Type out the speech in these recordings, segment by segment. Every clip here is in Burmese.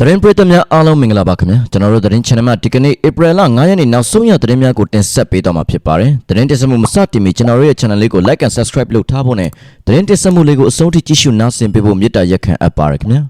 သတင်းပရိသတ်များအားလုံးမင်္ဂလာပါခင်ဗျာကျွန်တော်တို့သတင်း channel မှာဒီကနေ့ April လ9ရက်နေ့နောက်ဆုံးရသတင်းများကိုတင်ဆက်ပေးတော့မှာဖြစ်ပါတယ်သတင်းတင်ဆက်မှုမစတင်မီကျွန်တော်တို့ရဲ့ channel လေးကို like and subscribe လုပ်ထားဖို့နဲ့သတင်းတင်ဆက်မှုလေးကိုအဆုံးထိကြည့်ရှုနားဆင်ပေးဖို့မေတ္တာရက်ခံအပ်ပါရခင်ဗျာ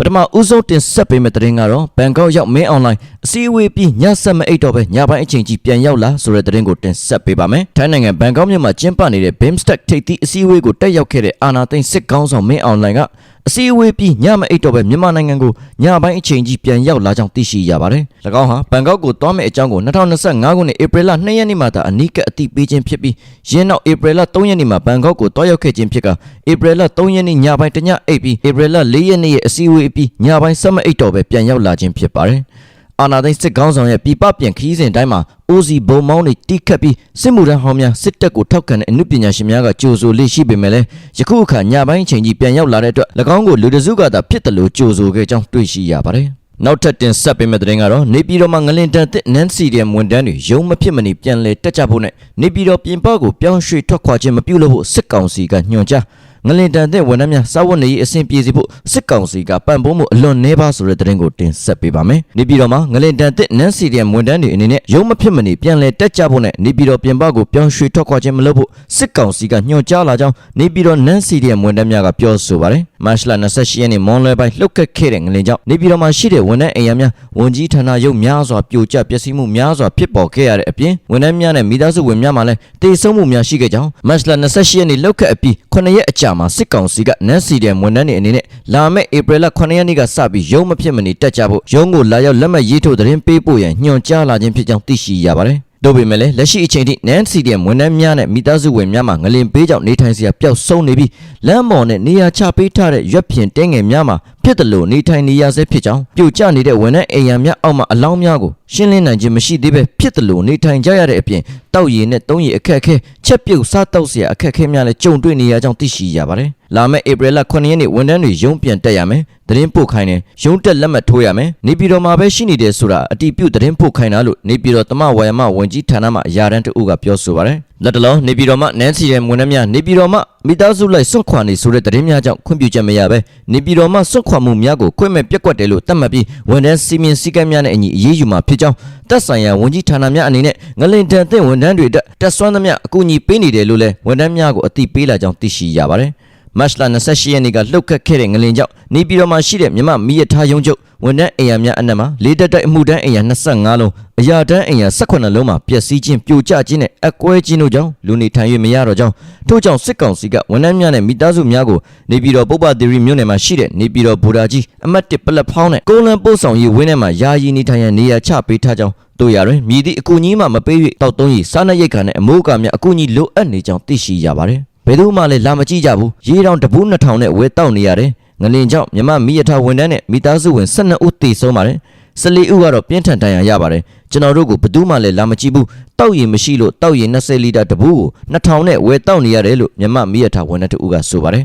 ပထမဦးဆုံးတင်ဆက်ပေးမယ့်သတင်းကတော့ဘန်ကောက်ရောက်မင်းအွန်လိုင်းအစည်းအဝေးပြီးည7မအိတ်တော့ပဲညပိုင်းအချိန်ကြီးပြန်ရောက်လာဆိုတဲ့သတင်းကိုတင်ဆက်ပေးပါမယ်ထိုင်းနိုင်ငံဘန်ကောက်မြို့မှာကျင်းပနေတဲ့ BIMSTEC ထိပ်သီးအစည်းအဝေးကိုတက်ရောက်ခဲ့တဲ့အာနာသိန်းစစ်ကောင်းဆောင်မင်းအွန်လိုင်းက အစည်းအဝေးပြီးညမအိတ်တော့ပဲမြန်မာနိုင်ငံကိုညပိုင်းအချိန်ကြီးပြန်ရောက်လာကြောင်းသိရှိရပါတယ်။၎င်းဟာဘန်ကောက်ကိုသွားမယ့်အကြောင်းကို2025ခုနှစ်ဧပြီလ2ရက်နေ့မှာသာအနီးကပ်အသိပေးခြင်းဖြစ်ပြီးယင်းနောက်ဧပြီလ3ရက်နေ့မှာဘန်ကောက်ကိုသွားရောက်ခဲ့ခြင်းဖြစ်ကဧပြီလ3ရက်နေ့ညပိုင်းတညအိတ်ပြီးဧပြီလ4ရက်နေ့ရဲ့အစည်းအဝေးပြီးညပိုင်း7အိတ်တော့ပဲပြန်ရောက်လာခြင်းဖြစ်ပါတယ်။ အာနာသိန်းစစ်ကောင်းဆောင်ရဲ့ပြပပြန်ခီးစဉ်တိုင်းမှာအိုစီဘုံမောင်းတွေတိခတ်ပြီးစစ်မှုထမ်းဟောင်းများစစ်တပ်ကိုထောက်ခံတဲ့အမှုပညာရှင်များကကြိုဆိုလေးရှိပေမဲ့လည်းယခုအခါညပိုင်းအချိန်ကြီးပြန်ရောက်လာတဲ့အတွက်၎င်းကိုလူတစုကသာဖြစ်တယ်လို့ကြိုဆိုခဲ့ကြောင်းတွေ့ရှိရပါတယ်။နောက်ထပ်တင်ဆက်ပေးမယ့်သတင်းကတော့နေပြည်တော်မှာငလင်တန်သစ်နန်းစီတဲ့ဝန်တန်းတွေရုံမဖြစ်မနေပြန်လဲတက်ကြဖို့နဲ့နေပြည်တော်ပြင်ပကိုပြောင်းရွှေ့ထွက်ခွာခြင်းမပြုလုပ်ဖို့စစ်ကောင်စီကညွှန်ကြား ငလင်တန်တဲ့ဝန်ထမ်းများစာဝတ်နေရေးအဆင်ပြေစေဖို့စစ်ကောင်စီကပံ့ပိုးမှုအလွန်နှဲပါဆိုတဲ့သတင်းကိုတင်ဆက်ပေးပါမယ်။နေပြည်တော်မှာငလင်တန်တဲ့နန်းစီတဲ့ဝန်ထမ်းတွေအနေနဲ့ရုံမဖြစ်မနေပြန်လဲတက်ကြဖို့နဲ့နေပြည်တော်ပြင်ပကိုပြောင်းရွှေ့ထွက်ခွာခြင်းမလုပ်ဖို့စစ်ကောင်စီကညွှန်ကြားလာကြောင်းနေပြည်တော်နန်းစီတဲ့ဝန်ထမ်းများကပြောဆိုပါတယ်။မတ်လ28ရက်နေ့မွန်လွယ်ပိုင်းလှုပ်ခတ်ခဲ့တဲ့ငလင်ကြောင့်နေပြည်တော်မှာရှိတဲ့ဝန်ထမ်းအိမ်ယာများဝန်ကြီးဌာနရုပ်များစွာပြိုကျပျက်စီးမှုများစွာဖြစ်ပေါ်ခဲ့ရတဲ့အပြင်ဝန်ထမ်းများနဲ့မိသားစုဝင်များမှလည်းတေဆုံးမှုများရှိခဲ့ကြောင်းမတ်လ28ရက်နေ့လှုပ်ခတ်အပြီး9ရက်အကြာမှာစစ်ကောင်စီကနန်းစီတဲ့ဝန်ထမ်းတွေအနေနဲ့လာမယ့်ဧပြီလ9ရက်နေ့ကစပြီးရုံးမဖြစ်မနေတက်ကြဖို့ရုံးကိုလာရောက်လက်မှတ်ရေးထိုးသတင်းပေးပို့ရန်ညွှန်ကြားလာခြင်းဖြစ်ကြောင်းသိရှိရပါတယ်။တို့ပေမဲ့လည်းလက်ရှိအချိန်ထိနန်းစီတဲ့ဝန်ထမ်းများနဲ့မိသားစုဝင်များမှာငလင်ပေးကြောင့်နေထိုင်စရာပျောက်ဆုံးနေပြီးလမ်းပေါ်နဲ့နေရာချပေးထားတဲ့ရွက်ဖြင်တဲငယ်များမှာဖြစ်တယ်လို့နေထိုင်နေရဆဲဖြစ်ကြောင်းပြိုကျနေတဲ့ဝန်ထမ်းအိမ်ယာများအောက်မှာအလောင်းများကိုရှင်းလင်းနိုင်ခြင်းမရှိသေးပဲဖြစ်တယ်လို့နေထိုင်ကြရတဲ့အပြင်တောက်ရည်နဲ့တုံးရည်အခက်အခဲချက်ပြုတ်စားတောက်စရာအခက်အခဲများလည်းကြုံတွေ့နေရကြောင်းသိရှိရပါတယ်။လာမယ့်ဧပြီလ9ရက်နေ့ဝန်ထမ်းတွေရုံးပြန်တက်ရမယ်။သတင်းပို့ခိုင်းတယ်။ရုံးတက်လက်မှတ်ထိုးရမယ်။နေပြည်တော်မှာပဲရှိနေတယ်ဆိုတာအတီးပြုတ်သတင်းပို့ခိုင်းတာလို့နေပြည်တော်တမဝါယမဝန်ကြီးဌာနမှအရာတန်းတအုပ်ကပြောဆိုပါတယ်။ လက်တလုံးနေပြည်တော်မှနန်းစီရဲ့ဝန်ထမ်းများနေပြည်တော်မှမိသားစုလိုက်စွန့်ခွာနေဆိုတဲ့သတင်းများကြောင့်ခွင့်ပြုချက်မရပဲနေပြည်တော်မှစွန့်ခွာမှုများကိုခွင့်မဲ့ပြက်ကွက်တယ်လို့သတ်မှတ်ပြီးဝန်ထမ်းစီမင်းစည်းကမ်းများနဲ့အညီအရေးယူမှာဖြစ်ကြောင်းတပ်ဆိုင်ရာဝန်ကြီးဌာနများအနေနဲ့ငလင်တန်သင့်ဝန်ထမ်းတွေအတွက်တက်ဆွမ်းသမျှအကူအညီပေးနေတယ်လို့လည်းဝန်ထမ်းများကိုအသိပေးလာကြောင်းသိရှိရပါတယ် မတ်လ28ရက်နေ့ကလှုပ်ခတ်ခဲ့တဲ့ငလင်ကြောင့်နေပြည်တော်မှာရှိတဲ့မြမမီးရထားရုံးချုပ်ဝန်ထမ်းအိမ်ယာများအနက်မှာလေးတက်တိုက်အမှုတန်းအိမ်ယာ25လုံးအရာတန်းအိမ်ယာ18လုံးမှာပျက်စီးခြင်းပြိုကျခြင်းနဲ့အကွဲခြင်းတို့ကြောင့်လူနေထိုင်၍မရတော့ကြောင်းထို့ကြောင့်စစ်ကောင်စီကဝန်ထမ်းများနဲ့မိသားစုများကိုနေပြည်တော်ပုပ္ပသီရိမြို့နယ်မှာရှိတဲ့နေပြည်တော်ဘူရာကြီးအမတ်1ပလက်ဖောင်းနဲ့ကုန်းလန်းပို့ဆောင်ရေးဝင်းထဲမှာယာယီနေထိုင်ရန်နေရာချပေးထားကြောင်းတို့ရတွင်မြည်သည့်အကူအညီမှမပေး၍တောက်သုံးရီစားနပ်ရိက္ခာနဲ့အမိုးအကာများအကူအညီလိုအပ်နေကြောင်းသိရှိရပါတယ် ဘယ်သူမှလည်းလာမကြည့်ကြဘူးရေတောင်တပူး2000နဲ့ဝဲတောက်နေရတယ်ငလင်ကြောင့်မြမမိရထားဝန်တန်းနဲ့မိသားစုဝင်12ဦးသေဆုံးပါတယ်14ဦးကတော့ပြင်းထန်ဒဏ်ရာရပါတယ်ကျွန်တော်တို့ကဘယ်သူမှလည်းလာမကြည့်ဘူးတောက်ရည်မရှိလို့တောက်ရည်20လီတာတပူးကို2000နဲ့ဝဲတောက်နေရတယ်လို့မြမမိရထားဝန်တန်းတူကဆိုပါတယ်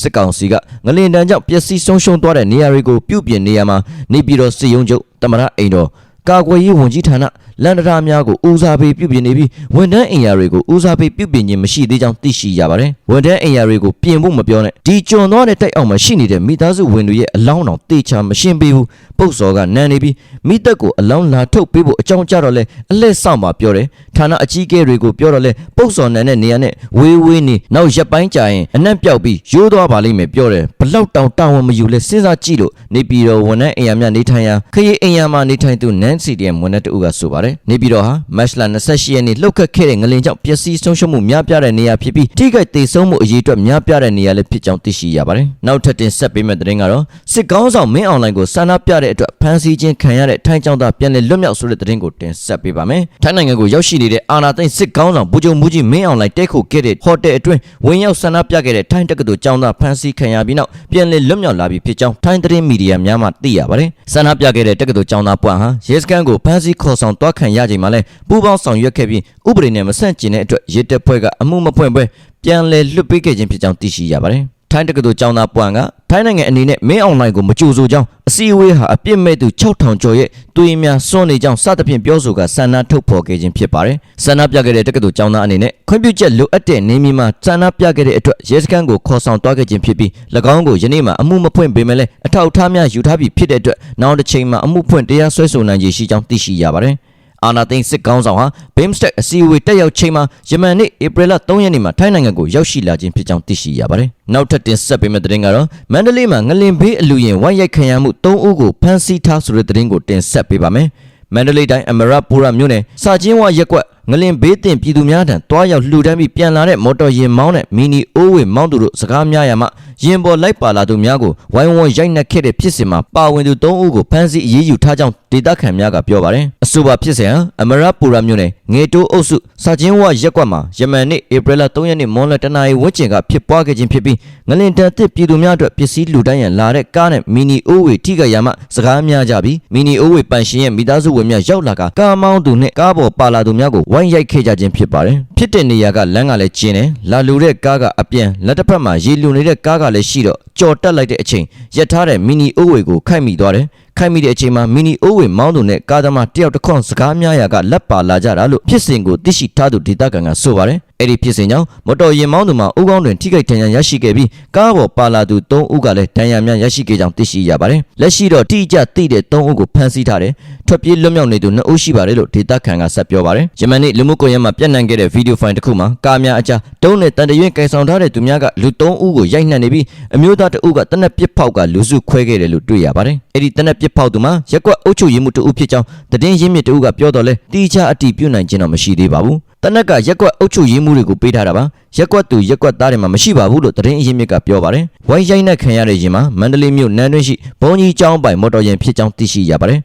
စစ်ကောင်စီကငလင်တန်းကြောင့်ပျက်စီးဆုံးရှုံးသွားတဲ့နေရာတွေကိုပြုပြင်နေရမှာနေပြည်တော်စစ်ရုံးချုပ်တမရအိမ်တော်ကာကွယ်ရေးဝန်ကြီးဌာန လန်ဒရာများကိုဦးစားပေးပြုပြင်နေပြီးဝန်ထမ်းအင်ယာတွေကိုဦးစားပေးပြုပြင်ခြင်းမရှိသေးကြောင်းသိရှိရပါတယ်။ဝန်ထမ်းအင်ယာတွေကိုပြင်ဖို့မပြောနဲ့ဒီကျွန်သွားတဲ့တိုက်အောင်မှာရှိနေတဲ့မိသားစုဝင်တွေရဲ့အလောင်းတော်တေချာမရှင်းပေးဘူး။ ပုတ်စော်ကနန်းနေပြီးမိသက်ကိုအလောင်းလာထုတ်ပေးဖို့အကြောင်းကြတော့လဲအလက်ဆောင်ပါပြောတယ်။ဌာနအကြီးအကဲတွေကိုပြောတော့လဲပုတ်စော်နန်းတဲ့နေရာနဲ့ဝေးဝေးနေနောက်ရက်ပိုင်းကြာရင်အနက်ပြောက်ပြီးရိုးသွားပါလိမ့်မယ်ပြောတယ်။ဘလောက်တောင်တာဝန်မယူလဲစဉ်းစားကြည့်လို့နေပြည်တော်ဝန်ထမ်းအင်ယာများနေထိုင်ရာခရီးအင်ယာမှာနေထိုင်သူနန်းစီဒီယမ်ဝန်ထမ်းတဦးကဆိုပါတယ်။နေပြည်တော်ဟာမတ်လ28ရက်နေ့လှုပ်ခတ်ခဲ့တဲ့ငလင်ကြောင့်ပျက်စီးဆုံးရှုံးမှုများပြားတဲ့နေရာဖြစ်ပြီးထိခိုက်ဒေဆုံးမှုအရေးအတွက်များပြားတဲ့နေရာလည်းဖြစ်ကြောင်းသိရှိရပါတယ်။နောက်ထပ်တင်ဆက်ပေးမယ့်သတင်းကတော့စစ်ကောင်းဆောင်မင်းအွန်လိုင်းကိုစာနာပြတဲ့အတွက်ဖမ်းဆီးခြင်းခံရတဲ့ထိုင်းကျောင်းသားပြန်လည်လွတ်မြောက်ဆိုတဲ့သတင်းကိုတင်ဆက်ပေးပါမယ်။ထိုင်းနိုင်ငံကိုရောက်ရှိနေတဲ့အာနာသိန်းစစ်ကောင်းဆောင်ဗိုလ်ချုပ်မူကြီးမင်းအွန်လိုင်းတဲခုခဲ့တဲ့ဟိုတယ်အတွင်းဝင်ရောက်စာနာပြခဲ့တဲ့ထိုင်းတက္ကသိုလ်ကျောင်းသားဖမ်းဆီးခံရပြီးနောက်ပြန်လည်လွတ်မြောက်လာပြီဖြစ်ကြောင်းထိုင်းသတင်းမီဒီယာများမှသိရပါတယ်။စာနာပြခဲ့တဲ့တက္ကသိုလ်ကျောင်းသားပွမ်ဟာရဲစခန်းကိုဖမ်းဆီးခေါ်ဆောင်တွားခံရချိန်မှာလဲပူးပေါင်းဆောင်ရွက်ခဲ့ပြီးဥပဒေနဲ့မဆန့်ကျင်တဲ့အတွက်ရဲတပ်ဖွဲ့ကအမှုမဖွင့်ပွဲပြန်လည်လွှတ်ပေးခဲ့ခြင်းဖြစ်ကြောင်းသိရှိရပါတယ် ထိုင်းတက္ကသိုလ်ကျောင်းသားပွမ်ကထိုင်းနိုင်ငံအနေနဲ့မင်းအွန်လိုင်းကိုမကြိုဆိုကြောင်းအစည်းအဝေးဟာအပြစ်မဲ့သူ6000ကျော်ရဲ့တွင်များစွန့်နေကြောင်းစသဖြင့်ပြောဆိုကဆန္ဒထုတ်ဖော်ခဲ့ခြင်းဖြစ်ပါတယ်။ဆန္ဒပြခဲ့တဲ့တက္ကသိုလ်ကျောင်းသားအနေနဲ့ခွင့်ပြုချက်လိုအပ်တဲ့နေမြေမှာဆန္ဒပြခဲ့တဲ့အတွက်ရဲစခန်းကိုခေါ်ဆောင်သွားခဲ့ခြင်းဖြစ်ပြီး၎င်းကိုယနေ့မှအမှုမဖွင့်ပေမဲ့လည်းအထောက်အထားများယူထားပြီးဖြစ်တဲ့အတွက်နောက်တစ်ချိန်မှာအမှုဖွင့်တရားစွဲဆိုနိုင်ခြေရှိကြောင်းသိရှိရပါတယ်။ အာနာသိန်းစစ်ကောင်းဆောင်ဟာ BIMSTEC အစည်းအဝေးတက်ရောက်ချိန်မှာယမန်နေ့ဧပြီလ3ရက်နေ့မှာထိုင်းနိုင်ငံကိုရောက်ရှိလာခြင်းဖြစ်ကြောင်းသိရှိရပါတယ်။နောက်ထပ်တင်ဆက်ပေးမယ့်သတင်းကတော့မန္တလေးမှာငလင်ဘေးအလူရင်ဝိုင်းရိုက်ခံရမှု3ဦးကိုဖမ်းဆီးထားဆိုတဲ့သတင်းကိုတင်ဆက်ပေးပါမယ်။မန္တလေးတိုင်းအမရပူရမြို့နယ်စာချင်းဝရက်ကွက်ငလင်ဘေးတင်ပြည်သူများထံတွားရောက်လှူဒန်းပြီးပြန်လာတဲ့မော်တော်ယာဉ်မောင်းနဲ့မီနီအိုးဝေမောင်းသူတို့စကားများရမှ ရင်ပေါ်လိုက်ပါလာသူများကိုဝိုင်းဝန်းရိုက်နှက်ခဲ့တဲ့ဖြစ်စဉ်မှာပါဝင်သူ၃ဦးကိုဖမ်းဆီးအရေးယူထားကြောင်းဒေသခံများကပြောပါတယ်။အဆိုပါဖြစ်စဉ်ဟာအမရပူရမြို့နယ်ငေတိုးအုပ်စုစာချင်းဝရက်ကွက်မှာယမန်နေ့ဧပြီလ3ရက်နေ့မွန်းလယ်တနာရီဝန်းကျင်ကဖြစ်ပွားခဲ့ခြင်းဖြစ်ပြီးငလင်တန်တစ်ပြည်သူများအတွက်ပစ္စည်းလူတိုင်းရန်လာတဲ့ကားနဲ့မီနီအိုးဝေထိခိုက်ရမှစကားများကြပြီးမီနီအိုးဝေပန်ရှင်ရဲ့မိသားစုဝင်များရောက်လာကကားမောင်းသူနဲ့ကားပေါ်ပါလာသူများကိုဝိုင်းရိုက်ခဲ့ကြခြင်းဖြစ်ပါတယ်။ဖြစ်တဲ့နေရာကလမ်းကလည်းကျင်းတယ်လာလူတဲ့ကားကအပြန်လက်တစ်ဖက်မှာရေလူနေတဲ့ကားကလည်းရှိတော့ ကြော်တက်လိုက်တဲ့အချိန်ရက်ထားတဲ့မီနီအိုးဝေကိုခိုက်မိသွားတယ်ခိုက်မိတဲ့အချိန်မှာမီနီအိုးဝေမောင်းသူနဲ့ကားသမားတယောက်တစ်ခွန်းစကားများရာကလက်ပါလာကြတာလို့ဖြစ်စဉ်ကိုသိရှိထားသူဒေသခံကဆိုပါတယ်အဲ့ဒီဖြစ်စဉ်ကြောင့်မော်တော်ယာဉ်မောင်းသူမှာဦးကောင်းတွင်ထိခိုက်ဒဏ်ရာရရှိခဲ့ပြီးကားပေါ်ပါလာသူ၃ဦးကလည်းဒဏ်ရာများရရှိခဲ့ကြောင်းသိရှိရပါတယ်လက်ရှိတော့တိကျသိတဲ့၃ဦးကိုဖမ်းဆီးထားတယ်ထွက်ပြေးလွတ်မြောက်နေသူ2ဦးရှိပါတယ်လို့ဒေသခံကဆက်ပြောပါတယ်ယမန်နေ့လူမှုကွန်ရက်မှာပြန့်နှံ့ခဲ့တဲ့ဗီဒီယိုဖိုင်တစ်ခုမှာကားများအကြားတုံးနဲ့တန်တရွင်ကင်ဆောင်ထားတဲ့သူများကလူ၃ဦးကိုရိုက်နှက်နေပြီးအမျိုးသားတစ်ဦးကတနက်ပစ်ဖောက်ကလူစုခွဲခဲ့တယ်လို့တွေ့ရပါတယ်အဲ့ဒီတနက်ပစ်ဖောက်သူမှာရက်ကွက်အုပ်ချုပ်ရေးမှုတစ်ဦးဖြစ်ကြောင်းသတင်းရင်းမြစ်တစ်ဦးကပြောတော့လဲတိကျအတည်ပြုနိုင်ခြင်းတော့မရှိသေးပါဘူးတနက်ကရက်ကွက်အုပ်ချုပ်ရေးမှုတွေကိုပေးထားတာပါရက်ကွက်သူရက်ကွက်သားတွေမှာမရှိပါဘူးလို့သတင်းအရင်းမြစ်ကပြောပါတယ်ဝိုင်းရိုက်နှက်ခံရတဲ့ရင်မှာမန္တလေးမြို့နန်းတွင်းရှိဘုံကြီးကျောင်းပိုင်မော်တော်ယာဉ်ဖြစ်ကြောင်းသိရှိရပါတယ်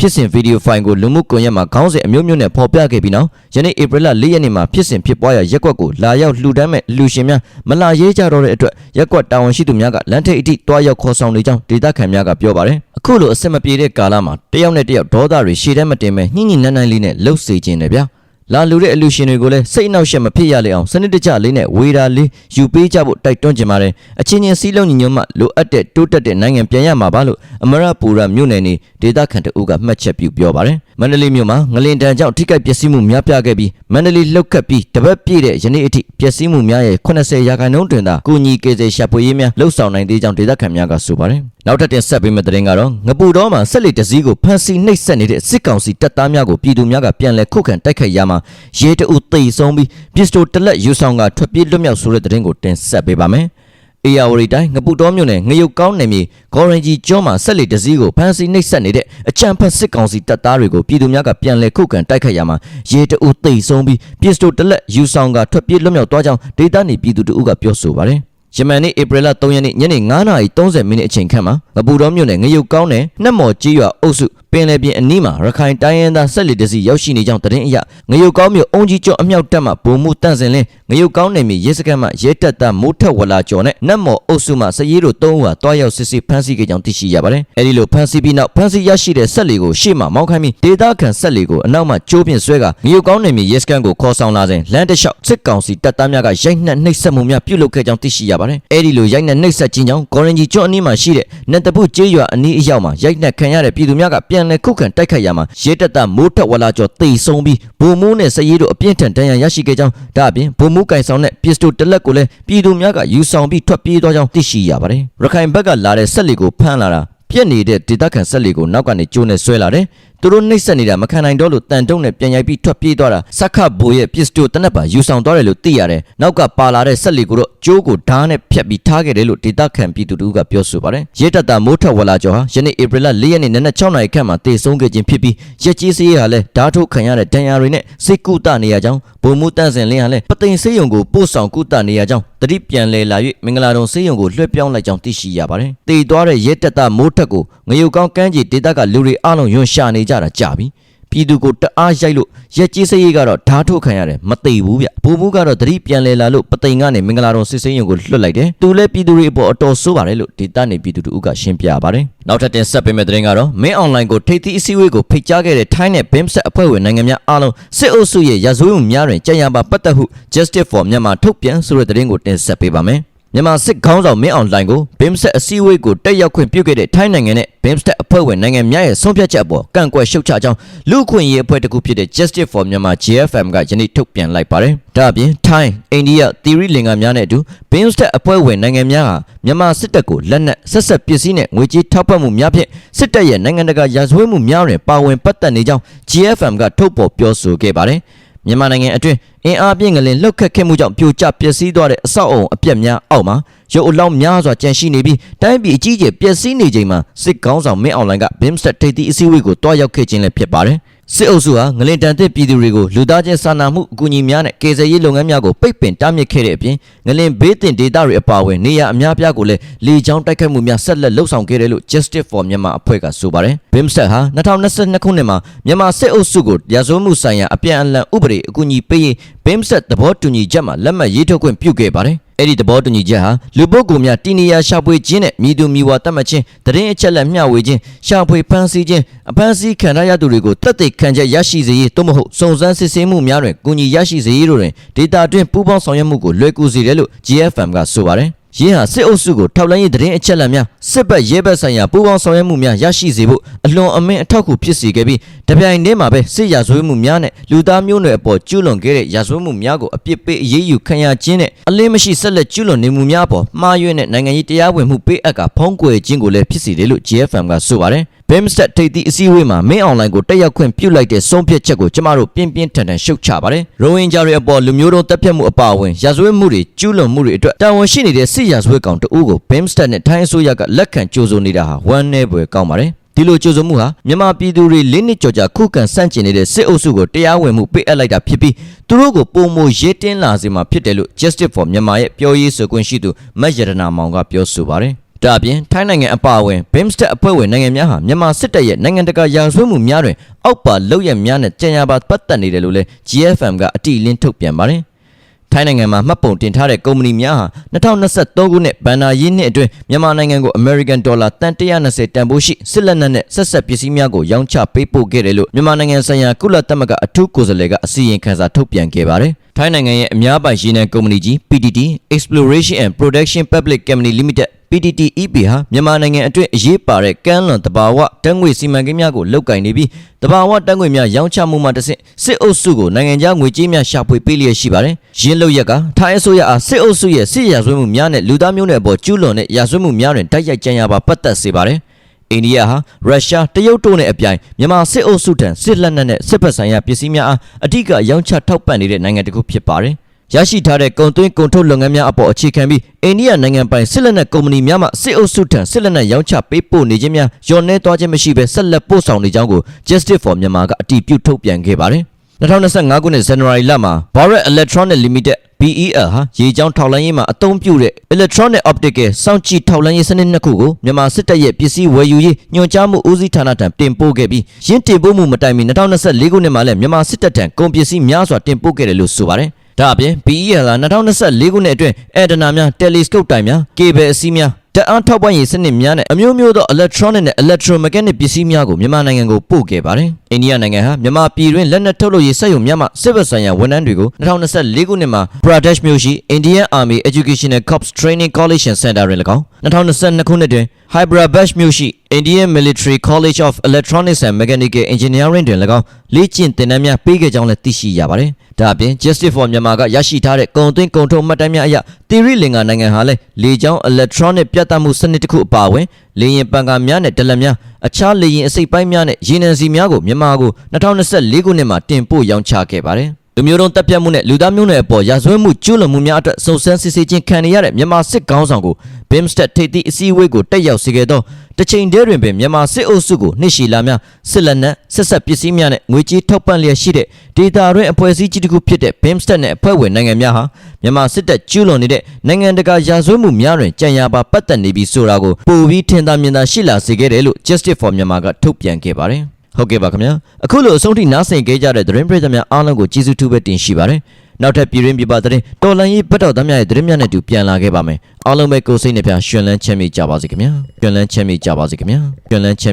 ဖြစ်စဉ်ဗီဒီယိုဖိုင်ကိုလူမှုကွန်ရက်မှာခေါင်းစဉ်အမျိုးမျိုးနဲ့ဖော်ပြခဲ့ပြီးနောက်ယနေ့ဧပြီလ၄ရက်နေ့မှာဖြစ်စဉ်ဖြစ်ပွားရာရက်ကွက်ကိုလာရောက်လှူဒန်းမဲ့လူရှင်များမလာရေးကြတော့တဲ့အတွက်ရက်ကွက်တာဝန်ရှိသူများကလမ်းထိပ်အထိတွားရောက်ခေါ်ဆောင်နေကြောင်းဒေသခံများကပြောပါတယ်အခုလိုအဆက်မပြေတဲ့ကာလမှာတယောက်နဲ့တယောက်ဒေါသတွေရှေ့တန်းမတင်မဲ့ညှိညှိနှိုင်းနှိုင်းလေးနဲ့လှုပ်စေခြင်းတယ်ဗျာ လာလူတဲ့အလူရှင်တွေကိုလည်းစိတ်အနှောက်အယှက်မဖြစ်ရလေအောင်စနစ်တကျလေးနဲ့ဝေတာလေးယူပေးကြဖို့တိုက်တွန်းကြပါတယ်အချင်းချင်းစီးလုံးညီညွတ်မှလိုအပ်တဲ့တိုးတက်တဲ့နိုင်ငံပြန်ရမှာပါလို့အမရပူရမြို့နယ်နေဒေသခံတအုပ်ကမှတ်ချက်ပြုပြောပါတယ်မန္တလေးမြို့မှာငလင်တန်ကြောင့်ထိခိုက်ပျက်စီးမှုများပြားခဲ့ပြီးမန္တလေးလှုပ်ခတ်ပြီးတပတ်ပြည့်တဲ့ယနေ့အထိပျက်စီးမှုများရဲ့80ရာခိုင်နှုန်းတွင်သာကုညီကေစေရှာဖွေရေးများလှုပ်ဆောင်နိုင်သေးကြောင်းဒေသခံများကဆိုပါတယ်နောက်ထပ်တင်ဆက်ပေးမယ့်သတင်းကတော့ငပူတော်မှာဆက်လက်တစည်းကိုဖမ်းဆီးနှိပ်စက်နေတဲ့စစ်ကောင်စီတပ်သားများကိုပြည်သူများကပြန်လည်ခုခံတိုက်ခိုက်ရမှာရဲတအုပ်သိဆုံးပြီးပစ္စတိုတလက်ယူဆောင်ကထွက်ပြေးလွတ်မြောက်ဆိုတဲ့သတင်းကိုတင်ဆက်ပေးပါမယ်။အေယာဝတီတိုင်းငပူတော်မြို့နယ်ငရုတ်ကောင်းနယ်မြေဂေါ်ရင်ကြီးကျွန်းမှာဆက်လက်တစည်းကိုဖမ်းဆီးနှိပ်စက်နေတဲ့အကြံဖက်စစ်ကောင်စီတပ်သားတွေကိုပြည်သူများကပြန်လည်ခုခံတိုက်ခိုက်ရမှာရဲတအုပ်သိဆုံးပြီးပစ္စတိုတလက်ယူဆောင်ကထွက်ပြေးလွတ်မြောက်သွားကြောင်းဒေသနေပြည်သူတို့ကပြောဆိုပါတယ်။ယမန်နေ့ဧပြီလ3ရက်နေ့ညနေ9:30မိနစ်အချိန်ခန့်မှာငပူတော်မြို့နယ်ငရုတ်ကောင်းနယ်နှက်မော်ကြီးရွာအုပ်စု ပင်လယ်ပြင်အနီးမှာရခိုင်တိုင်းရင်းသားဆက်လက်တစီရောက်ရှိနေကြောင်းသတင်းအရငရုတ်ကောင်းမြို့အုံကြီးကျော်အမြောက်တပ်မှဗိုလ်မှူးတန့်စင်လင်းငရုတ်ကောင်းနယ်မြေရဲစခန်းမှရဲတပ်သားမိုးထက်ဝလာကျော်နဲ့နှက်မော်အုပ်စုမှစရေးတို့၃ဦးဟာတွားရောက်စစ်ဆေးဖမ်းဆီးခဲ့ကြောင်းသိရှိရပါတယ်။အဲဒီလိုဖမ်းဆီးပြီးနောက်ဖမ်းဆီးရရှိတဲ့ဆက်လီကိုရှေ့မှမောင်းခိုင်းပြီးဒေသခံဆက်လီကိုအနောက်မှကျိုးဖြင့်ဆွဲကငရုတ်ကောင်းနယ်မြေရဲစခန်းကိုခေါ်ဆောင်လာစဉ်လမ်းတစ်လျှောက်စစ်ကောင်စီတပ်သားများကရိုက်နှက်နှိပ်စက်မှုများပြုလုပ်ခဲ့ကြောင်းသိရှိရပါတယ်။အဲဒီလိုရိုက်နှက်နှိပ်စက်ခြင်းကြောင့်ဂေါ်ရင်ကြီးကျွန်းအနီးမှာရှိတဲ့နတ်တပုကျေးရွာအနီးအရောက်မှာရိုက်နှက်ခံရတဲ့ပြည်သူများကပြန်လည်ခုခံတိုက်ခိုက်ရမှာရဲတပ်သားမိုးထက်ဝလာကျော်တိတ်ဆုံးပြီးဗိုလ်မှူးနဲ့စရေးတို့အပြင်းထန်ဒဏ်ရာရရှိခဲ့ကြောင်းဒါအပြင်ဗိုလ်မှူးကင်ဆောင်တဲ့ပစ္စတိုတလက်ကိုလည်းပြည်သူများကယူဆောင်ပြီးထွက်ပြေးသွားကြောင်းသိရှိရပါတယ်။ရခိုင်ဘက်ကလာတဲ့ဆက်လီကိုဖမ်းလာတာပြက်နေတဲ့ဒေသခံဆက်လီကိုနောက်ကနေကျိုးနဲ့ဆွဲလာတယ်။ သူတို့နှိပ်စက်နေတာမခံနိုင်တော့လို့တန်တုံနဲ့ပြန်ရိုက်ပြီးထွက်ပြေးသွားတာစက္ခဘိုးရဲ့ပစ္စတိုတနက်ပါယူဆောင်သွားတယ်လို့သိရတယ်။နောက်ကပါလာတဲ့ဆက်လီကိုတော့ကျိုးကိုဓာတ်နဲ့ဖြတ်ပြီးထားခဲ့တယ်လို့ဒေသခံပြည်သူတို့ကပြောဆိုပါတယ်။ရဲတပ်သားမိုးထက်ဝလာကျော်ဟာယနေ့ဧပြီလ၄ရက်နေ့နနက်6နာရီခန့်မှာတေဆုံးခဲ့ခြင်းဖြစ်ပြီးရက်ကြီးစေးဟာလည်းဓာတ်ထုတ်ခံရတဲ့ဒဏ်ရာတွေနဲ့စိတ်ကူတနေရကြောင်းဗိုလ်မှူးတန့်စင်လင်းဟာလည်းပသိမ်စေးရုံကိုပို့ဆောင်ကူတနေရကြောင်းတတိပြန်လဲလာ၍မင်္ဂလာတုံစေးရုံကိုလွှဲပြောင်းလိုက်ကြောင်းသိရှိရပါတယ်။တေသွားတဲ့ရဲတပ်သားမိုးထက်ကိုငရုတ်ကောင်းကမ်းခြေဒေသကလူတွေအလုံးယွန်းရှာနေကြတာကြာပြီ။ပြည်သူကိုတအားရိုက်လို့ရက်ကြီးစရေးကတော့ဓာတ်ထုတ်ခံရတယ်မသိဘူးဗျဘိုးဘူးကတော့တတိပြန်လဲလာလို့ပသိမ်ကနေမင်္ဂလာတော်စစ်စင်းရုံကိုလွှတ်လိုက်တယ်သူလည်းပြည်သူတွေအပေါ်အတော်ဆိုးပါတယ်လို့ဒေသနေပြည်သူတို့ကရှင်းပြပါတယ်နောက်ထပ်တင်ဆက်ပေးမယ့်သတင်းကတော့မင်းအွန်လိုင်းကိုထိပ်သီးအစည်းအဝေးကိုဖိတ်ကြားခဲ့တဲ့ထိုင်းနဲ့ BIMSTEC အဖွဲ့ဝင်နိုင်ငံများအားလုံးစစ်အုပ်စုရဲ့ရာဇဝတ်မှုများတွင်ကြံရပါပတ်သက်ဟု Justice for Myanmar ထုတ်ပြန်ဆိုတဲ့သတင်းကိုတင်ဆက်ပေးပါမယ် မြန်မာစစ်ခေါင်းဆောင်မင်းအောင်လှိုင်ကိုဘင်းစတက်အစည်းအဝေးကိုတက်ရောက်ခွင့်ပြုခဲ့တဲ့ထိုင်းနိုင်ငံနဲ့ဘင်းစတက်အဖွဲ့ဝင်နိုင်ငံများရဲ့ဆုံးဖြတ်ချက်အပေါ်ကန့်ကွက်ရှုတ်ချကြောင်းလူ့အခွင့်အရေးအဖွဲ့တစ်ခုဖြစ်တဲ့ Justice for Myanmar GFM ကယနေ့ထုတ်ပြန်လိုက်ပါတယ်။ဒါအပြင်ထိုင်းအိန္ဒိယသီရိလင်္ကာများနဲ့အတူဘင်းစတက်အဖွဲ့ဝင်နိုင်ငံများဟာမြန်မာစစ်တပ်ကိုလက်နက်ဆက်ဆက်ပစ္စည်းနဲ့ငွေကြေးထောက်ပံ့မှုများဖြင့်စစ်တပ်ရဲ့နိုင်ငံတကာရာဇဝတ်မှုများတွင်ပါဝင်ပတ်သက်နေကြောင်း GFM ကထုတ်ပေါ်ပြောဆိုခဲ့ပါတယ်။ မြန်မာနိုင်ငံအတွင်းအင်အားပြင်းကလေးလှုပ်ခတ်ခဲ့မှုကြောင့်ပြိုကျပျက်စီးသွားတဲ့အဆောက်အအုံအပျက်များအောက်မှာရုပ်အလောင်းများစွာကျန်ရှိနေပြီးတိုင်းပြည်အကြီးအကျယ်ပျက်စီးနေချိန်မှာစစ်ကောင်းဆောင်မင်းအောင်လှိုင်ကဘင်းစတက်ထိပ်သီးအစည်းအဝေးကိုတွားရောက်ခဲ့ခြင်းလည်းဖြစ်ပါတယ် စစ်အုပ်စုဟာငလင်တန်တဲ့ပြည်သူတွေကိုလူသားချင်းစာနာမှုအကူအညီများနဲ့ကေဇယ်ရေးလုပ်ငန်းများကိုပိတ်ပင်တားမြစ်ခဲ့တဲ့အပြင်ငလင်ဘေးတင်ဒေသတွေအပါအဝင်နေရအများပြားကိုလည်းလေကြောင်းတိုက်ခတ်မှုများဆက်လက်လှုပ်ဆောင်ခဲ့တယ်လို့ Justice for Myanmar အဖွဲ့ကဆိုပါတယ်။ BIMSTEC ဟာ2022ခုနှစ်မှာမြန်မာစစ်အုပ်စုကိုရာဇဝတ်မှုဆိုင်ရာအပြန်အလှန်ဥပဒေအကူအညီပေးရေး BIMSTEC သဘောတူညီချက်မှာလက်မှတ်ရေးထိုးခွင့်ပြုခဲ့ပါတယ်။ အဲ့ဒီသဘောတူညီချက်ဟာလူပုဂ္ဂိုလ်များတီနီယာရှာဖွေခြင်းနဲ့မြည်သူမြည်ဝါတတ်မှတ်ခြင်းတရင်အချက်လက်မျှဝေခြင်းရှာဖွေဖမ်းဆီးခြင်းအဖမ်းဆီးခံရသူတွေကိုတက်သိခံချက်ရရှိစေရေးသို့မဟုတ်စုံစမ်းစစ်ဆေးမှုများတွင်ကူညီရရှိစေရေးတို့တွင်ဒေတာတွင်ပူးပေါင်းဆောင်ရွက်မှုကိုလွယ်ကူစေတယ်လို့ GFM ကဆိုပါတယ်။ ယင်းဟာစစ်အုပ်စုကိုထောက်လှမ်းရေးတရင်အချက်လက်များစစ်ဘက်ရဲဘက်ဆိုင်ရာပူးပေါင်းဆောင်ရွက်မှုများရရှိစေဖို့အလွန်အမင်းအထောက်အကူဖြစ်စေခဲ့ပြီးတပြိုင်တည်းမှာပဲစစ်ရာဇဝတ်မှုများနဲ့လူသားမျိုးနွယ်အပေါ်ကျူးလွန်ခဲ့တဲ့ရာဇဝတ်မှုများကိုအပြစ်ပေးအရေးယူခံရခြင်းနဲ့အလင်းမရှိဆက်လက်ကျူးလွန်နေမှုများအပေါ်မှားယွင်းတဲ့နိုင်ငံရေးတရားဝင်မှုပေးအပ်ကဖုံးကွယ်ခြင်းကိုလည်းဖြစ်စေတယ်လို့ GFM ကဆိုပါတယ်။ Bimstet ထိပ်သီးအစည်းအဝေးမှာမင်းအွန်လိုင်းကိုတက်ရောက်ခွင့်ပြုလိုက်တဲ့ဆုံးဖြတ်ချက်ကိုကျမတို့ပြင်းပြင်းထန်ထန်ရှုတ်ချပါတယ်။ရိုဟင်ဂျာတွေအပေါ်လူမျိုးတုံးတပ်ဖြတ်မှုအပါအဝင်ရာဇဝတ်မှုတွေကျူးလွန်မှုတွေအတွက်တာဝန်ရှိနေတဲ့စစ်ရာဇဝတ်ကောင်တအုပ်ကို Bimstet နဲ့ထိုင်းအစိုးရကလက်ခံကြိုဆိုနေတာဟာဝမ်းနည်းဖွယ်ကောင်းပါတယ်။ဒီလိုကြိုးစုံမှုဟာမြန်မာပြည်သူတွေလေးနှစ်ကြော်ကြာခုခံဆန့်ကျင်နေတဲ့စစ်အုပ်စုကိုတရားဝင်မှုပေးအပ်လိုက်တာဖြစ်ပြီးသူတို့ကိုပုံမရဲတင်းလာစေမှာဖြစ်တယ်လို့ Justice for Myanmar ရဲ့ပြောရေးဆိုခွင့်ရှိသူမတ်ရတနာမောင်ကပြောဆိုပါတယ်။ ဒါအပြင်ထိုင်းနိုင်ငံအပါအဝင် BIMSTEC အဖွဲ့ဝင်နိုင်ငံများဟာမြန်မာစစ်တပ်ရဲ့နိုင်ငံတကာရာဇဝတ်မှုများတွင်အောက်ပါလောက်ရများနဲ့ကြံရပါပတ်သက်နေတယ်လို့လည်း GFM ကအတိအလင်းထုတ်ပြန်ပါတယ်။ထိုင်းနိုင်ငံမှာမှတ်ပုံတင်ထားတဲ့ကုမ္ပဏီများဟာ2023ခုနှစ်ဘန်နာယီနှစ်အတွင်းမြန်မာနိုင်ငံကို American Dollar တန်120တန်ဖိုးရှိစစ်လက်နက်နဲ့ဆက်ဆက်ပစ္စည်းများကိုရောင်းချပေးပို့ခဲ့တယ်လို့မြန်မာနိုင်ငံဆိုင်ရာကုလသမဂ္ဂအထူးကိုယ်စားလှယ်ကအစီရင်ခံစာထုတ်ပြန်ခဲ့ပါတယ်။ထိုင်းနိုင်ငံရဲ့အများပိုင်ရေနံကုမ္ပဏီကြီး PTT Exploration and Production Public Company Limited PTTEP ဟာမြန်မာနိုင်ငံအတွင်းအရေးပါတဲ့ကမ်းလွန်တဘာဝတန်းငွေစီမံကိန်းများကိုလုပ်ကင်နေပြီးတဘာဝတန်းငွေများရောင်းချမှုမှတစ်ဆင့်စစ်အုပ်စုကိုနိုင်ငံခြားငွေကြေးများရှာဖွေပေးလျက်ရှိပါတယ်။ရင်းလို့ရက်ကထိုင်းအစိုးရအားစစ်အုပ်စုရဲ့စစ်ရာဇဝတ်မှုများနဲ့လူသားမျိုးနွယ်အပေါ်ကျူးလွန်တဲ့ရာဇဝတ်မှုများတွင်တိုက်ရိုက်ကြံရပါပတ်သက်စေပါတယ်။အိန္ဒိယဟာရုရှားတရုတ်တို့နဲ့အပြိုင်မြန်မာစစ်အုပ်စုထံစစ်လက်နက်နဲ့စစ်ဘက်ဆိုင်ရာပစ္စည်းများအားအဓိကရောင်းချထောက်ပံ့နေတဲ့နိုင်ငံတစ်ခုဖြစ်ပါတယ်။ ရရှိထားတဲ့ကုန်သွင်းကုန်ထုတ်လုပ်ငန်းများအပေါ်အခြေခံပြီးအိန္ဒိယနိုင်ငံပိုင်စစ်လက်နက်ကုမ္ပဏီများမှစစ်အုပ်စုထံစစ်လက်နက်ရောင်းချပေးပို့နေခြင်းများညှော်နှဲသွားခြင်းမရှိဘဲဆက်လက်ပို့ဆောင်နေကြောင်းကို Justice for Myanmar ကအတည်ပြုထုတ်ပြန်ခဲ့ပါတယ်။2025ခုနှစ်ဇန်နဝါရီလမှာ Bharat Electronic Limited BEL ဟာရေကြောင်းထောက်လှမ်းရေးမှာအသုံးပြုတဲ့ Electronic Optical စောင့်ကြည့်ထောက်လှမ်းရေးစနစ်နှစ်ခုကိုမြန်မာစစ်တပ်ရဲ့ပစ္စည်းဝယ်ယူရေးညွှန်ကြားမှုဦးစီးဌာနထံတင်ပို့ခဲ့ပြီးရင်းတင်ပို့မှုမတိုင်မီ2024ခုနှစ်မှာလည်းမြန်မာစစ်တပ်ထံကုန်ပစ္စည်းများစွာတင်ပို့ခဲ့တယ်လို့ဆိုပါတယ်။ ဒါအပြင် BEL ဟာ2024ခုနှစ်အတွင်းအက်ဒနာများတယ်လီစကုပ်တိုင်များကေဘယ်အစည်းများတအားထောက်ပံ့ရေးစနစ်များနဲ့အမျိုးမျိုးသော electronic နဲ့ electromechanic ပစ္စည်းများကိုမြန်မာနိုင်ငံကိုပို့ခဲ့ပါတယ်။အိန္ဒိယနိုင်ငံဟာမြန်မာပြည်တွင်လက်နက်ထုတ်လုပ်ရေးစက်ရုံများမှစစ်ဘက်ဆိုင်ရာဝန်ထမ်းတွေကို2024ခုနှစ်မှာ Pradesh မြို့ရှိ Indian Army Educational Corps Training College and Center တွင်၎င်း2022ခုနှစ်တွင် Hyderabad မြို့ရှိ Indian Military College of Electronics and Mechanical Engineering တွင်၎င်းလေ့ကျင့်သင်တန်းများပေးခဲ့ကြောင်းလည်းသိရှိရပါတယ်။ဒါအပြင် Justice for Myanmar ကရရှိထားတဲ့ကုန်သွင်းကုန်ထုတ်မှတ်တမ်းများအရသီရိလင်္ကာနိုင်ငံဟာလည်းလေကြောင်း electronic ပြတ်သားမှုစနစ်တစ်ခုအပါအဝင်လေယာဉ်ပန်ကာများနဲ့ဒလက်များအခြားလေယာဉ်အစိတ်ပိုင်းများနဲ့ရေနံစီများကိုမြန်မာကို2024ခုနှစ်မှာတင်ပို့ရောင်းချခဲ့ပါတယ်။လူမျိုးတုံးတပ်ဖြတ်မှုနဲ့လူသားမျိုးနွယ်အပေါ်ရာဇဝတ်မှုကျူးလွန်မှုများအတွက်စုံစမ်းစစ်ဆေးခြင်းခံနေရတဲ့မြန်မာစစ်ကောင်းဆောင်ကို BIMSTEC ထိပ်သီးအစည်းအဝေးကိုတက်ရောက်စေခဲ့သောတစ်ချိန်တည်းတွင်ပင်မြန်မာစစ်အုပ်စုကိုနှစ်ရှည်လာများစစ်လက်နက်ဆက်ဆက်ပစ္စည်းများနဲ့ငွေကြေးထောက်ပံ့လျက်ရှိတဲ့ဒေတာတွင်အဖွဲ့အစည်းကြီးတစ်ခုဖြစ်တဲ့ BIMSTEC နဲ့အဖွဲ့ဝင်နိုင်ငံများဟာမြန်မာစစ်တပ်ကျူးလွန်နေတဲ့နိုင်ငံတကာရာဇဝတ်မှုများတွင်ကြံရပါပတ်သက်နေပြီးဆိုတာကိုပိုပြီးထင်သာမြင်သာရှိလာစေခဲ့တယ်လို့ Justice for Myanmar ကထုတ်ပြန်ခဲ့ပါတယ်ဟုတ်ကဲ့ပါခင်ဗျာအခုလိုအဆုံးထိနားဆင်ကြကြတဲ့သတင်းပရိသတ်များအားလုံးကိုကျေးဇူးတူပဲတင်ရှိပါတယ် နောက်ထပ်ပြည်ရင်းပြပသတင်းတော်လန်ရေးဘတ်တော်သားများရဲ့သတင်းများနဲ့တူပြန်လာခဲ့ပါမယ်အားလုံးပဲကိုယ်စိတ်နှပြရှင်လန်းချမ်းမြေ့ကြပါစေခင်ဗျာရှင်လန်းချမ်းမြေ့ကြပါစေခင်ဗျာရှင်လန်းချမ်း